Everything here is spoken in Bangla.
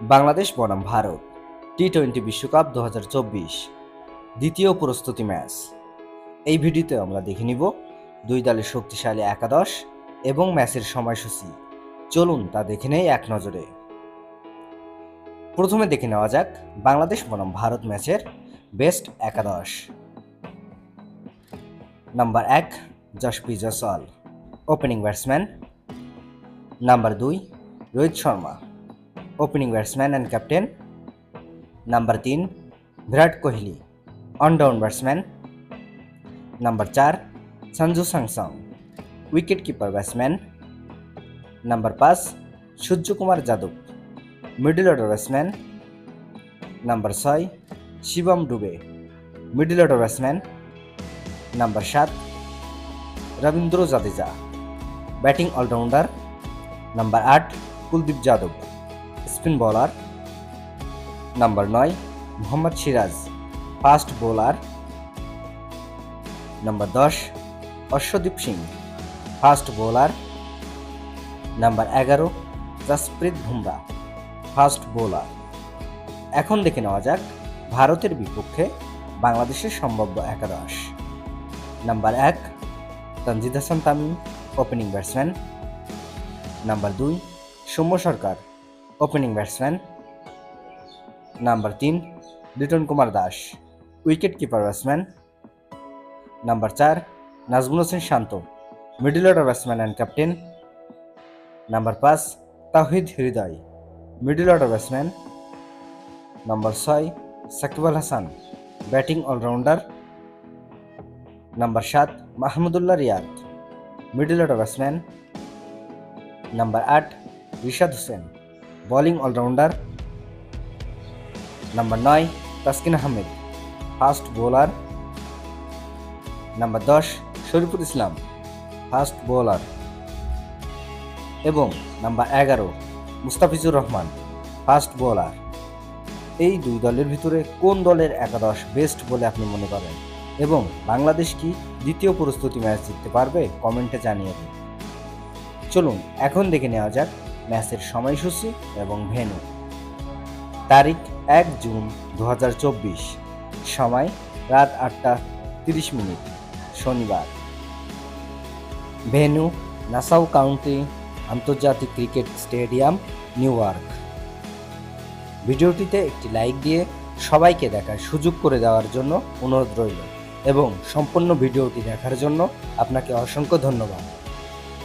বাংলাদেশ বনাম ভারত টি টোয়েন্টি বিশ্বকাপ দু হাজার চব্বিশ, দ্বিতীয় প্রস্তুতি ম্যাচ। এই ভিডিওতে আমরা দেখে নিব দুই দলের শক্তিশালী একাদশ এবং ম্যাচের সময়সূচি। চলুন তা দেখে নেই এক নজরে। প্রথমে দেখে নেওয়া যাক বাংলাদেশ বনাম ভারত ম্যাচের বেস্ট একাদশ। নাম্বার এক Yashasvi Jaiswal, opening batsman. Number দুই, Rohit Sharma. Opening batsman and captain number তিন Virat Kohli one down batsman number চার Sanju Samson wicket keeper batsman number পাঁচ Suryakumar Yadav middle order batsman number ছয় Shivam Dube middle order batsman number সাত Ravindra Jadeja batting allrounder number আট Kuldeep Yadav spin bowler. Number নয়, Mohammed Siraj, fast bowler. Number দশ, Arshdeep Singh, fast bowler. Number এগারো, জসপ্রীত বুমরা, ফাস্ট বোলার। এখন দেখে নেওয়া যাক ভারতের বিপক্ষে বাংলাদেশের সম্ভাব্য একাদশ। নাম্বার এক, Tanzid Hasan Tamim, opening batsman. Number দুই, Soumya Sarkar opening batsman number তিন Liton Kumar Das wicket keeper batsman number চার Najmul Hossain Shanto middle order batsman and captain number পাঁচ Towhid Hridoy middle order batsman number ছয় Shakib Hasan batting allrounder number সাত Mahmudullah Riyad middle order batsman number আট Rishad Hossain bowling allrounder number নয় Taskin Ahmed fast bowler number দশ শরীফুল ইসলাম ফাস্ট বোলার এবং নাম্বার এগারো, মুস্তাফিজুর রহমান ফাস্ট বোলার এই দুই দলের ভিতরে কোন দলের একাদশ বেস্ট বলে আপনি মনে করেন? এবং বাংলাদেশ কি দ্বিতীয় প্রস্তুতি ম্যাচ জিততে পারবে? কমেন্টে জানিয়ে দিন। চলুন, এখন দেখে নেওয়া যাক ম্যাচের সময়সূচি এবং ভেন্যু। তারিখ এক জুন দু হাজার চব্বিশ। সময় রাত আটটা তিরিশ মিনিট। শনিবার। ভেন্যু, নাসাউ কাউন্টি আন্তর্জাতিক ক্রিকেট স্টেডিয়াম, নিউ ইয়র্ক। ভিডিওটিতে একটি লাইক দিয়ে সবাইকে দেখার সুযোগ করে দেওয়ার জন্য অনুরোধ রইল এবং সম্পূর্ণ ভিডিওটি দেখার জন্য আপনাকে অসংখ্য ধন্যবাদ।